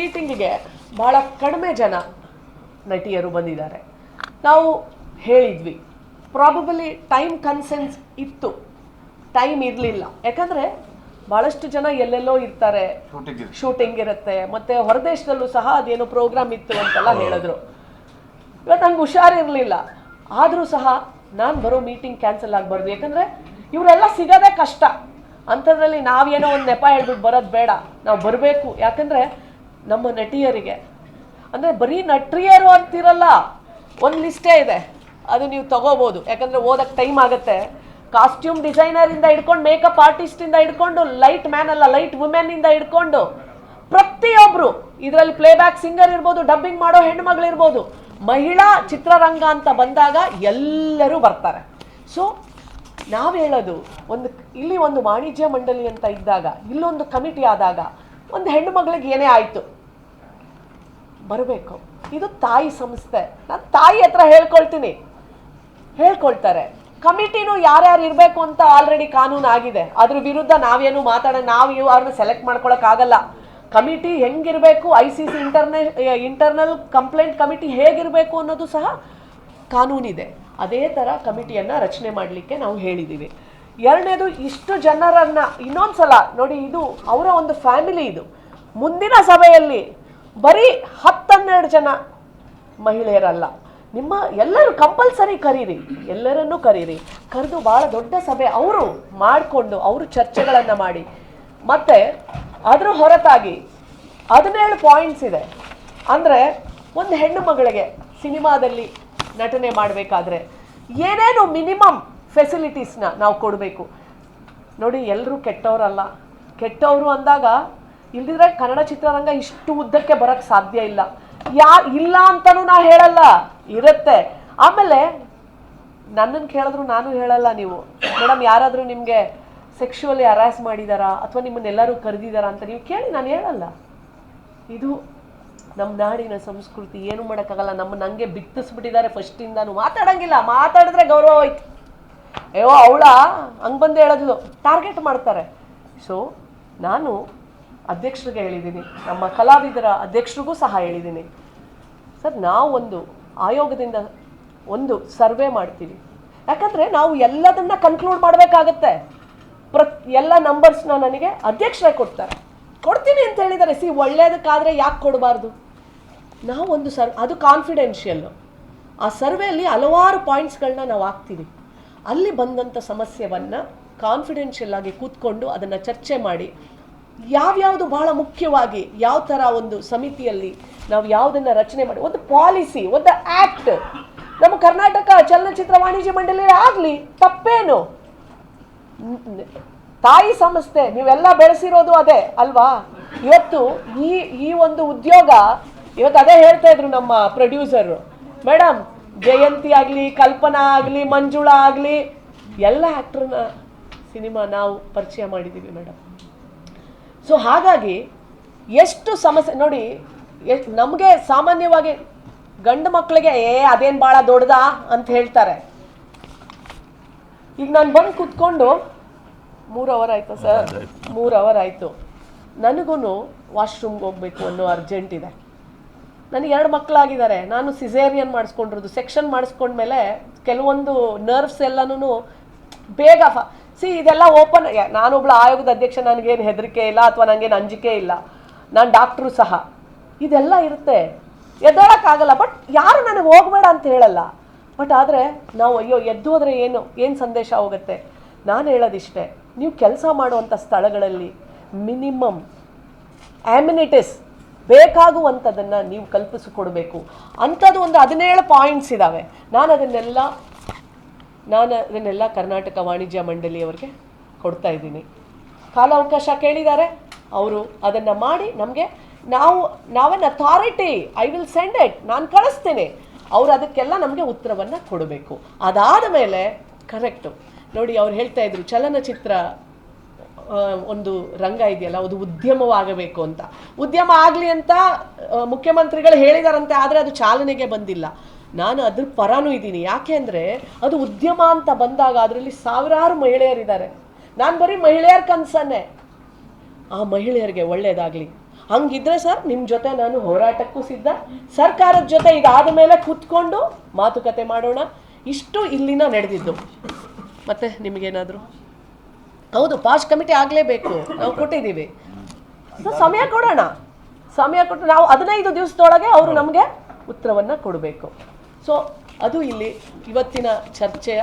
ಮೀಟಿಂಗಿಗೆ ಭಾಳ ಕಡಿಮೆ ಜನ ನಟಿಯರು ಬಂದಿದ್ದಾರೆ. ನಾವು ಹೇಳಿದ್ವಿ. ಪ್ರಾಬಬಲಿ ಟೈಮ್ ಕನ್ಸೆನ್ಸ್ ಇತ್ತು. ಟೈಮ್ ಇರಲಿಲ್ಲ. ಯಾಕಂದರೆ ಭಾಳಷ್ಟು ಜನ ಎಲ್ಲೆಲ್ಲೋ ಇರ್ತಾರೆ. ಶೂಟಿಂಗ್ ಇರುತ್ತೆ. ಮತ್ತೆ ಹೊರದೇಶದಲ್ಲೂ ಸಹ ಅದೇನೋ ಪ್ರೋಗ್ರಾಮ್ ಇತ್ತು ಅಂತೆಲ್ಲ ಹೇಳಿದ್ರು. ಇವತ್ತು ನಂಗೆ ಹುಷಾರಿರಲಿಲ್ಲ. ಆದರೂ ಸಹ ನಾನು ಬರೋ ಮೀಟಿಂಗ್ ಕ್ಯಾನ್ಸಲ್ ಆಗಬಾರ್ದು. ಯಾಕಂದರೆ ಇವರೆಲ್ಲ ಸಿಗೋದೇ ಕಷ್ಟ. ಅಂಥದ್ರಲ್ಲಿ ನಾವೇನೋ ಒಂದು ನೆಪ ಹೇಳ್ಬಿಟ್ಟು ಬರೋದು ಬೇಡ. ನಾವು ಬರಬೇಕು. ಯಾಕಂದರೆ ನಮ್ಮ ನಟಿಯರಿಗೆ. ಅಂದರೆ ಬರೀ ನಟಿಯರು ಅಂತಿರಲ್ಲ, ಒಂದು ಲಿಸ್ಟೇ ಇದೆ. ಅದು ನೀವು ತಗೋಬೋದು. ಯಾಕಂದರೆ ಓದಕ್ಕೆ ಟೈಮ್ ಆಗುತ್ತೆ. ಕಾಸ್ಟ್ಯೂಮ್ ಡಿಸೈನರಿಂದ ಹಿಡ್ಕೊಂಡು ಮೇಕಪ್ ಆರ್ಟಿಸ್ಟಿಂದ ಹಿಡ್ಕೊಂಡು ಲೈಟ್ ಮ್ಯಾನ್ ಅಲ್ಲ ಲೈಟ್ ವುಮೆನ್ನಿಂದ ಹಿಡ್ಕೊಂಡು ಪ್ರತಿಯೊಬ್ಬರು ಇದರಲ್ಲಿ ಪ್ಲೇಬ್ಯಾಕ್ ಸಿಂಗರ್ ಇರ್ಬೋದು ಡಬ್ಬಿಂಗ್ ಮಾಡೋ ಹೆಣ್ಮಗಳು ಇರ್ಬೋದು, ಮಹಿಳಾ ಚಿತ್ರರಂಗ ಅಂತ ಬಂದಾಗ ಎಲ್ಲರೂ ಬರ್ತಾರೆ. ಸೊ ನಾವು ಹೇಳೋದು, ಒಂದು ಇಲ್ಲಿ ಒಂದು ವಾಣಿಜ್ಯ ಮಂಡಳಿ ಅಂತ ಇದ್ದಾಗ, ಇಲ್ಲೊಂದು ಕಮಿಟಿ ಆದಾಗ, ಒಂದು ಹೆಣ್ಣು ಮಗಳಿಗೆ ಏನೇ ಆಯಿತು ಬರಬೇಕು. ಇದು ತಾಯಿ ಸಂಸ್ಥೆ. ನಾನು ತಾಯಿ ಹತ್ರ ಹೇಳ್ಕೊಳ್ತೀನಿ. ಹೇಳ್ಕೊಳ್ತಾರೆ. ಕಮಿಟಿನೂ ಯಾರ್ಯಾರು ಇರಬೇಕು ಅಂತ ಆಲ್ರೆಡಿ ಕಾನೂನು ಆಗಿದೆ. ಅದ್ರ ವಿರುದ್ಧ ನಾವೇನು ಮಾತಾಡ, ನಾವು ಇವು ಅವ್ರನ್ನ ಸೆಲೆಕ್ಟ್ ಮಾಡ್ಕೊಳಕ್ಕಾಗಲ್ಲ ಕಮಿಟಿ ಹೆಂಗಿರಬೇಕು? I C C ಇಂಟರ್ನೆ internal complaint committee ಹೇಗಿರಬೇಕು ಅನ್ನೋದು ಸಹ ಕಾನೂನಿದೆ ಅದೇ ಥರ ಕಮಿಟಿಯನ್ನು ರಚನೆ ಮಾಡಲಿಕ್ಕೆ ನಾವು ಹೇಳಿದ್ದೀವಿ ಎರಡನೇದು, ಇಷ್ಟು ಜನರನ್ನು ಇನ್ನೊಂದು ಸಲ ನೋಡಿ, ಇದು ಅವರ ಒಂದು ಫ್ಯಾಮಿಲಿ ಇದು. ಮುಂದಿನ ಸಭೆಯಲ್ಲಿ ಬರೀ ಹತ್ತನ್ನೆರಡು ಜನ ಮಹಿಳೆಯರಲ್ಲ. ನಿಮ್ಮ ಎಲ್ಲರೂ ಕಂಪಲ್ಸರಿ ಕರೀರಿ. ಎಲ್ಲರನ್ನೂ ಕರೀರಿ. ಕರೆದು ಭಾಳ ದೊಡ್ಡ ಸಭೆ ಅವರು ಮಾಡಿಕೊಂಡು ಅವರು ಚರ್ಚೆಗಳನ್ನು ಮಾಡಿ. ಮತ್ತೆ ಅದರ ಹೊರತಾಗಿ ಹದಿನೇಳು ಪಾಯಿಂಟ್ಸ್ ಇದೆ. ಅಂದರೆ ಒಂದು ಹೆಣ್ಣು ಮಗಳಿಗೆ ಸಿನಿಮಾದಲ್ಲಿ ನಟನೆ ಮಾಡಬೇಕಾದ್ರೆ ಏನೇನು ಮಿನಿಮಮ್ ಫೆಸಿಲಿಟೀಸ್ನ ನಾವು ಕೊಡಬೇಕು. ನೋಡಿ ಎಲ್ಲರೂ ಕೆಟ್ಟವರಲ್ಲ. ಕೆಟ್ಟವರು ಅಂದಾಗ ಇಲ್ದಿದ್ರೆ ಕನ್ನಡ ಚಿತ್ರರಂಗ ಇಷ್ಟು ಉದ್ದಕ್ಕೆ ಬರಕ್ಕೆ ಸಾಧ್ಯ ಇಲ್ಲ. ಯಾ, ಇಲ್ಲ ಅಂತಲೂ ನಾ ಹೇಳಲ್ಲ. ಇರುತ್ತೆ. ಆಮೇಲೆ ನನ್ನನ್ನು ಕೇಳಿದ್ರು ನಾನು ಹೇಳಲ್ಲ ನೀವು. ಮೇಡಮ್, ಯಾರಾದರೂ ನಿಮಗೆ ಸೆಕ್ಷುವಲಿ ಹರಾಸ್ ಮಾಡಿದಾರಾ? ಅಥವಾ ನಿಮ್ಮನ್ನೆಲ್ಲರೂ ಕರೆದಿದ್ದಾರಾ ಅಂತ ನೀವು ಕೇಳಿ, ನಾನು ಹೇಳಲ್ಲ. ಇದು ನಮ್ಮ ನಾಡಿನ ಸಂಸ್ಕೃತಿ. ಏನು ಮಾಡೋಕ್ಕಾಗಲ್ಲ. ನಮ್ಮ ನಂಗೆ ಬಿತ್ತಿಸ್ಬಿಟ್ಟಿದ್ದಾರೆ ಫಸ್ಟಿಂದಾನು ಮಾತಾಡಂಗಿಲ್ಲ. ಮಾತಾಡಿದ್ರೆ ಗೌರವ ಹೋಯ್ತು. ಅಯ್ಯೋ ಅವಳ ಹಂಗೆ ಬಂದು ಹೇಳೋದು. ಟಾರ್ಗೆಟ್ ಮಾಡ್ತಾರೆ. ಸೊ ನಾನು ಅಧ್ಯಕ್ಷರಿಗೆ ಹೇಳಿದ್ದೀನಿ. ನಮ್ಮ ಕಲಾವಿದರ ಅಧ್ಯಕ್ಷರಿಗೂ ಸಹ ಹೇಳಿದ್ದೀನಿ. ಸರ್, ನಾವು ಒಂದು ಆಯೋಗದಿಂದ ಒಂದು ಸರ್ವೆ ಮಾಡ್ತೀವಿ. ಯಾಕಂದರೆ ನಾವು ಎಲ್ಲದನ್ನ ಕನ್ಕ್ಲೂಡ್ ಮಾಡಬೇಕಾಗತ್ತೆ. ಪ್ರತ್, ಎಲ್ಲ ನಂಬರ್ಸ್ನ ನನಗೆ ಅಧ್ಯಕ್ಷರೇ ಕೊಡ್ತಾರೆ. ಕೊಡ್ತೀನಿ ಅಂತ ಹೇಳಿದ್ದಾರೆ. ಸಿ, ಒಳ್ಳೇದಕ್ಕಾದರೆ ಯಾಕೆ ಕೊಡಬಾರ್ದು? ನಾವು ಒಂದು ಸರ್, ಅದು ಕಾನ್ಫಿಡೆನ್ಷಿಯಲ್ಲು ಆ ಸರ್ವೆಯಲ್ಲಿ ಹಲವಾರು ಪಾಯಿಂಟ್ಸ್ಗಳನ್ನ ನಾವು ಹಾಕ್ತೀವಿ. ಅಲ್ಲಿ ಬಂದಂಥ ಸಮಸ್ಯೆಯನ್ನು ಕಾನ್ಫಿಡೆನ್ಷಿಯಲ್ ಆಗಿ ಕೂತ್ಕೊಂಡು ಅದನ್ನು ಚರ್ಚೆ ಮಾಡಿ ಯಾವ್ಯಾವುದು ಬಹಳ ಮುಖ್ಯವಾಗಿ ಯಾವ ಥರ ಒಂದು ಸಮಿತಿಯಲ್ಲಿ ನಾವು ಯಾವುದನ್ನು ರಚನೆ ಮಾಡಿ, ಒಂದು ಪಾಲಿಸಿ, ಒಂದು ಆ್ಯಕ್ಟ್ ನಮ್ಮ ಕರ್ನಾಟಕ ಚಲನಚಿತ್ರ ವಾಣಿಜ್ಯ ಮಂಡಳಿ ಆಗಲಿ, ತಪ್ಪೇನು? ತಾಯಿ ಸಂಸ್ಥೆ, ನೀವೆಲ್ಲ ಬೆಳೆಸಿರೋದು ಅದೇ, ಅಲ್ವಾ? ಇವತ್ತು ಈ ಈ ಒಂದು ಉದ್ಯೋಗ, ಇವತ್ತು ಅದೇ ಹೇಳ್ತಾ ಇದ್ರು ನಮ್ಮ ಪ್ರೊಡ್ಯೂಸರು. ಮೇಡಮ್ ಜಯಂತಿ ಆಗಲಿ, ಕಲ್ಪನಾ ಆಗಲಿ, ಮಂಜುಳಾ ಆಗಲಿ, ಎಲ್ಲ ಆ್ಯಕ್ಟ್ರನ್ನ ಸಿನಿಮಾ ನಾವು ಪರಿಚಯ ಮಾಡಿದ್ದೀವಿ ಮೇಡಮ್ ಸೊ ಹಾಗಾಗಿ ಎಷ್ಟು ಸಮಸ್ಯೆ ನೋಡಿ ಎಷ್ಟು ನಮಗೆ ಸಾಮಾನ್ಯವಾಗಿ ಗಂಡು ಮಕ್ಕಳಿಗೆ ಏ ಅದೇನು ಭಾಳ ದೊಡ್ಡದಾ ಅಂತ ಹೇಳ್ತಾರೆ. ಈಗ ನಾನು ಬಂದು ಕೂತ್ಕೊಂಡು ಮೂರು ಅವರ್ ಆಯಿತು ಸರ್ ಮೂರು ಅವರ್ ಆಯಿತು. ನನಗೂ ವಾಶ್ರೂಮ್ಗೆ ಹೋಗ್ಬೇಕು ಅನ್ನೋ ಅರ್ಜೆಂಟ್ ಇದೆ. ನನಗೆ ಎರಡು ಮಕ್ಕಳಾಗಿದ್ದಾರೆ ನಾನು ಸಿಸೇರಿಯನ್ ಮಾಡಿಸ್ಕೊಂಡಿರೋದು. ಸೆಕ್ಷನ್ ಮಾಡಿಸ್ಕೊಂಡ್ಮೇಲೆ ಕೆಲವೊಂದು ನರ್ವ್ಸ್ ಎಲ್ಲನೂ ಬೇಗ ಸಿ ಇದೆಲ್ಲ ಓಪನ್ ನಾನೊಬ್ಳು ಆಯೋಗದ ಅಧ್ಯಕ್ಷ, ನನಗೇನು ಹೆದರಿಕೆ ಇಲ್ಲ ಅಥವಾ ನನಗೇನು ಅಂಜಿಕೆ ಇಲ್ಲ. ನಾನು ಡಾಕ್ಟ್ರು ಸಹ. ಇದೆಲ್ಲ ಇರುತ್ತೆ. ಎದ್ದೋಳಕ್ಕಾಗಲ್ಲ ಬಟ್ ಯಾರು ನನಗೆ ಹೋಗಬೇಡ ಅಂತ ಹೇಳಲ್ಲ. ಬಟ್ ಆದರೆ ನಾವು ಅಯ್ಯೋ, ಎದ್ದು ಹೋದರೆ ಏನು ಏನು ಸಂದೇಶ ಹೋಗುತ್ತೆ? ನಾನು ಹೇಳೋದಿಷ್ಟೇ. ನೀವು ಕೆಲಸ ಮಾಡುವಂಥ ಸ್ಥಳಗಳಲ್ಲಿ ಮಿನಿಮಮ್ ಆ್ಯಮಿನಿಟಿಸ್ ಬೇಕಾಗುವಂಥದ್ದನ್ನು ನೀವು ಕಲ್ಪಿಸಿಕೊಡಬೇಕು. ಅಂಥದ್ದು ಒಂದು ಹದಿನೇಳು ಪಾಯಿಂಟ್ಸ್ ಇದ್ದಾವೆ ನಾನು ಅದನ್ನೆಲ್ಲ ನಾನು ಅದನ್ನೆಲ್ಲ ಕರ್ನಾಟಕ ವಾಣಿಜ್ಯ ಮಂಡಳಿಯವರಿಗೆ ಕೊಡ್ತಾ ಇದ್ದೀನಿ. ಕಾಲಾವಕಾಶ ಕೇಳಿದ್ದಾರೆ ಅವರು ಅದನ್ನು ಮಾಡಿ ನಮಗೆ ನಾವು ನಾವನ್ authority I will send it ನಾನು ಕಳಿಸ್ತೀನಿ. ಅವರು ಅದಕ್ಕೆಲ್ಲ ನಮಗೆ ಉತ್ತರವನ್ನು ಕೊಡಬೇಕು. ಅದಾದ ಮೇಲೆ ಕರೆಕ್ಟು ನೋಡಿ, ಅವ್ರು ಹೇಳ್ತಾ ಇದ್ರು, ಚಲನಚಿತ್ರ ಒಂದು ರಂಗ ಇದೆಯಲ್ಲ, ಅದು ಉದ್ಯಮವಾಗಬೇಕು ಅಂತ. ಉದ್ಯಮ ಆಗಲಿ ಅಂತ ಮುಖ್ಯಮಂತ್ರಿಗಳು ಹೇಳಿದಾರಂತೆ, ಆದರೆ ಅದು ಚಾಲನೆಗೆ ಬಂದಿಲ್ಲ. ನಾನು ಅದ್ರ ಪರನೂ ಇದ್ದೀನಿ. ಯಾಕೆ ಅಂದರೆ ಅದು ಉದ್ಯಮ ಅಂತ ಬಂದಾಗ ಅದರಲ್ಲಿ ಸಾವಿರಾರು ಮಹಿಳೆಯರಿದ್ದಾರೆ. ನಾನು ಬರೀ ಮಹಿಳೆಯರ ಕನಸನ್ನೇ. ಆ ಮಹಿಳೆಯರಿಗೆ ಒಳ್ಳೆಯದಾಗಲಿ ಹಂಗಿದ್ರೆ ಸರ್ ನಿಮ್ಮ ಜೊತೆ ನಾನು ಹೋರಾಟಕ್ಕೂ ಸಿದ್ಧ. ಸರ್ಕಾರದ ಜೊತೆ ಇದಾದ ಮೇಲೆ ಕೂತ್ಕೊಂಡು ಮಾತುಕತೆ ಮಾಡೋಣ. ಇಷ್ಟು ಇಲ್ಲಿನ ನಡೆದಿದ್ದು. ಮತ್ತೆ ನಿಮಗೇನಾದರೂ? ಹೌದು ಪಾಸ್ಟ್ ಕಮಿಟಿ ಆಗಲೇಬೇಕು. ನಾವು ಕೊಟ್ಟಿದ್ದೀವಿ. ಸೊ ಸಮಯ ಕೊಡೋಣ. ಸಮಯ ಕೊಟ್ಟು ನಾವು ಹದಿನೈದು ದಿವಸದೊಳಗೆ ಅವರು ನಮಗೆ ಉತ್ತರವನ್ನು ಕೊಡಬೇಕು. ಸೊ ಅದು ಇಲ್ಲಿ ಇವತ್ತಿನ ಚರ್ಚೆಯ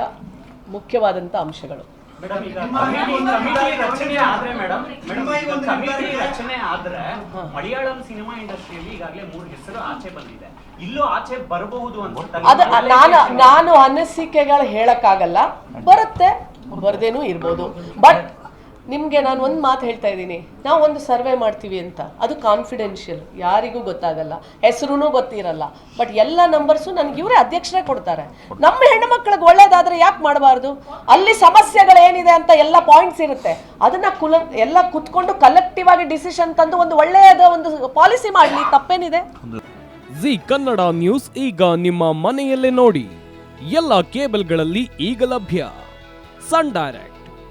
ಮುಖ್ಯವಾದಂಥ ಅಂಶಗಳು. ಮಲಯಾಳಂ ಸಿನಿಮಾ ಇಂಡಸ್ಟ್ರಿಯಲ್ಲಿ ಈಗಾಗಲೇ ಮೂರು ಹೆಸರು ಆಚೆ ಬಂದಿದೆ. ಇಲ್ಲೂ ಆಚೆ ಬರಬಹುದು ಅಂತ ನಾನು ನಾನು ಅನಿಸಿಕೆಗಳು ಹೇಳಕ್ಕಾಗಲ್ಲ. ಬರುತ್ತೆ ಬರದೇನೂ ಇರ್ಬೋದು. ಬಟ್ ನಿಮಗೆ ನಾನು ಒಂದು ಮಾತು ಹೇಳ್ತಾ ಇದ್ದೀನಿ. ನಾವು ಒಂದು ಸರ್ವೆ ಮಾಡ್ತೀವಿ ಅಂತ. ಅದು ಕಾನ್ಫಿಡೆನ್ಷಿಯಲ್ ಯಾರಿಗೂ ಗೊತ್ತಾಗಲ್ಲ. ಹೆಸರು ಗೊತ್ತಿರಲ್ಲ. ಬಟ್ ಎಲ್ಲ ನಂಬರ್ಸು ನನಗೆ ಇವರೇ ಅಧ್ಯಕ್ಷರೇ ಕೊಡ್ತಾರೆ. ನಮ್ಮ ಹೆಣ್ಣು ಮಕ್ಕಳಿಗೆ ಒಳ್ಳೇದಾದ್ರೆ ಯಾಕೆ ಮಾಡಬಾರ್ದು? ಅಲ್ಲಿ ಸಮಸ್ಯೆಗಳೇನಿದೆ ಅಂತ ಎಲ್ಲ ಪಾಯಿಂಟ್ಸ್ ಇರುತ್ತೆ. ಅದನ್ನು ಕುಲ, ಎಲ್ಲ ಕುತ್ಕೊಂಡು ಕಲೆಕ್ಟಿವ್ ಆಗಿ ಡಿಸಿಷನ್ ತಂದು ಒಂದು ಒಳ್ಳೆಯದ ಒಂದು ಪಾಲಿಸಿ ಮಾಡಲಿ. ತಪ್ಪೇನಿದೆ? ಜಿ ಕನ್ನಡ ನ್ಯೂಸ್ ಈಗ ನಿಮ್ಮ ಮನೆಯಲ್ಲೇ ನೋಡಿ. ಎಲ್ಲ ಕೇಬಲ್ಗಳಲ್ಲಿ ಈಗ ಲಭ್ಯ. Sun Direct.